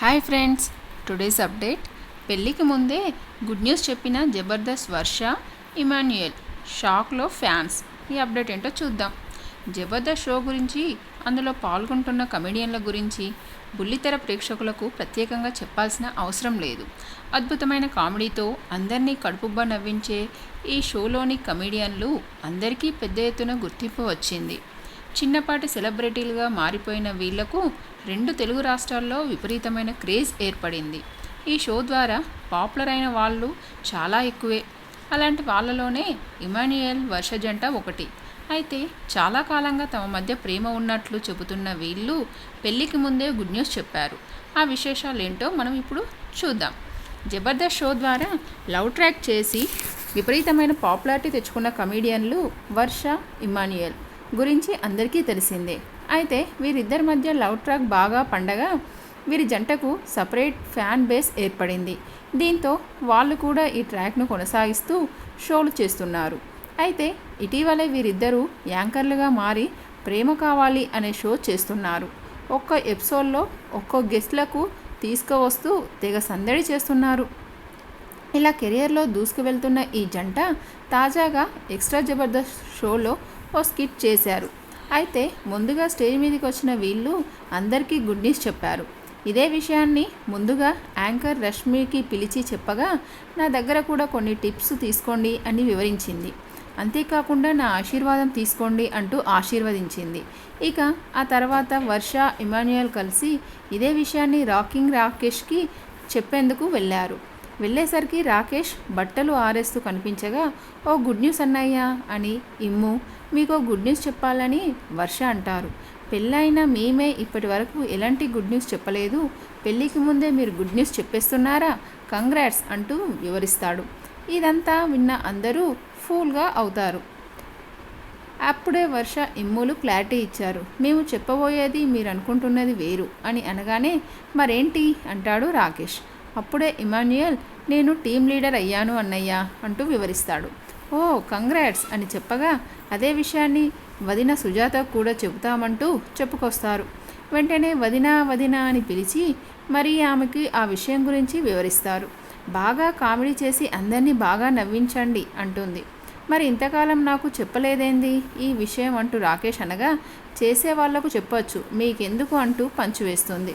Hi friends today's update. పెళ్ళికి ముందే good news చెప్పిన జబర్దస్త్ వర్ష ఇమాన్యుయల్. షాక్లో ఫ్యాన్స్. ఈ అప్డేట్ ఏంటో చూద్దాం. జబర్దస్త్ షో గురించి అందులో పాల్గొంటున్న కమెడియన్ల గురించి బుల్లితెర ప్రేక్షకులకు ప్రత్యేకంగా చెప్పాల్సిన అవసరం లేదు. అద్భుతమైన కామెడీతో అందరినీ కడుపుబ్బ నవ్వించే ఈ షోలోని కమెడియన్లు అందరికీ పెద్ద ఎత్తున గుర్తింపు వచ్చింది. చిన్నపాటి సెలబ్రిటీలుగా మారిపోయిన వీళ్ళకు రెండు తెలుగు రాష్ట్రాల్లో విపరీతమైన క్రేజ్ ఏర్పడింది. ఈ షో ద్వారా పాపులర్ అయిన వాళ్ళు చాలా ఎక్కువే. అలాంటి వాళ్ళలోనే ఇమాన్యుయల్ వర్ష జంట ఒకటి. అయితే చాలా కాలంగా తమ మధ్య ప్రేమ ఉన్నట్లు చెబుతున్న వీళ్ళు పెళ్ళికి ముందే గుడ్ న్యూస్ చెప్పారు. ఆ విశేషాలు ఏంటో మనం ఇప్పుడు చూద్దాం. జబర్దస్త్ షో ద్వారా లవ్ ట్రాక్ చేసి విపరీతమైన పాపులారిటీ తెచ్చుకున్న కమీడియన్లు వర్ష ఇమాన్యుయల్. గురించి అందరికీ తెలిసిందే. అయితే వీరిద్దరి మధ్య లవ్ ట్రాక్ బాగా పండగా వీరి జంటకు సపరేట్ ఫ్యాన్ బేస్ ఏర్పడింది. దీంతో వాళ్ళు కూడా ఈ ట్రాక్ను కొనసాగిస్తూ షోలు చేస్తున్నారు. అయితే ఇటీవలే వీరిద్దరూ యాంకర్లుగా మారి ప్రేమ కావాలి అనే షో చేస్తున్నారు. ఒక్క ఎపిసోడ్లో ఒక్కో గెస్ట్లకు తీసుకువస్తూ తెగ సందడి చేస్తున్నారు. ఇలా కెరియర్లో దూసుకు వెళ్తున్న ఈ జంట తాజాగా ఎక్స్ట్రా జబర్దస్త్ షోలో ఓ స్కిట్ చేశారు. అయితే ముందుగా స్టేజ్ మీదకి వచ్చిన వీళ్ళు అందరికీ గుడ్ న్యూస్ చెప్పారు. ఇదే విషయాన్ని ముందుగా యాంకర్ రష్మికి పిలిచి చెప్పగా నా దగ్గర కూడా కొన్ని టిప్స్ తీసుకోండి అని వివరించింది. అంతేకాకుండా నా ఆశీర్వాదం తీసుకోండి అంటూ ఆశీర్వదించింది. ఇక ఆ తర్వాత వర్ష ఇమాన్యుయల్ కలిసి ఇదే విషయాన్ని రాకింగ్ రాకేష్కి చెప్పేందుకు వెళ్ళారు. వెళ్ళేసరికి రాకేష్ బట్టలు ఆరేస్తూ కనిపించగా ఓ గుడ్ న్యూస్ అన్నయ్యా అని ఇమ్ము మీకు గుడ్ న్యూస్ చెప్పాలని వర్ష అంటారు. పెళ్ళైన మేమే ఇప్పటి వరకు ఎలాంటి గుడ్ న్యూస్ చెప్పలేదు. పెళ్ళికి ముందే మీరు గుడ్ న్యూస్ చెప్పేస్తున్నారా? కంగ్రాట్స్ అంటూ వివరిస్తాడు. ఇదంతా విన్న అందరూ ఫూల్గా అవుతారు. అప్పుడే వర్ష ఇమ్ములు క్లారిటీ ఇచ్చారు. మేము చెప్పబోయేది మీరు అనుకుంటున్నది వేరు అని అనగానే మరేంటి? అంటాడు రాకేష్. అప్పుడే ఇమాన్యుయల్ నేను టీం లీడర్ అయ్యాను అన్నయ్య అంటూ వివరిస్తాడు. ఓ కంగ్రాట్స్ అని చెప్పగా అదే విషయాన్ని వదిన సుజాత కూడా చెబుతామంటూ చెప్పుకొస్తారు. వెంటనే వదిన వదిన అని పిలిచి మరి ఆమెకి ఆ విషయం గురించి వివరిస్తారు. బాగా కామెడీ చేసి అందరినీ బాగా నవ్వించండి అంటుంది. మరి ఇంతకాలం నాకు చెప్పలేదేంది? ఈ విషయం అంటూ రాకేష్ అనగా చేసే వాళ్ళకు చెప్పొచ్చు మీకెందుకు అంటూ పంచు వేస్తుంది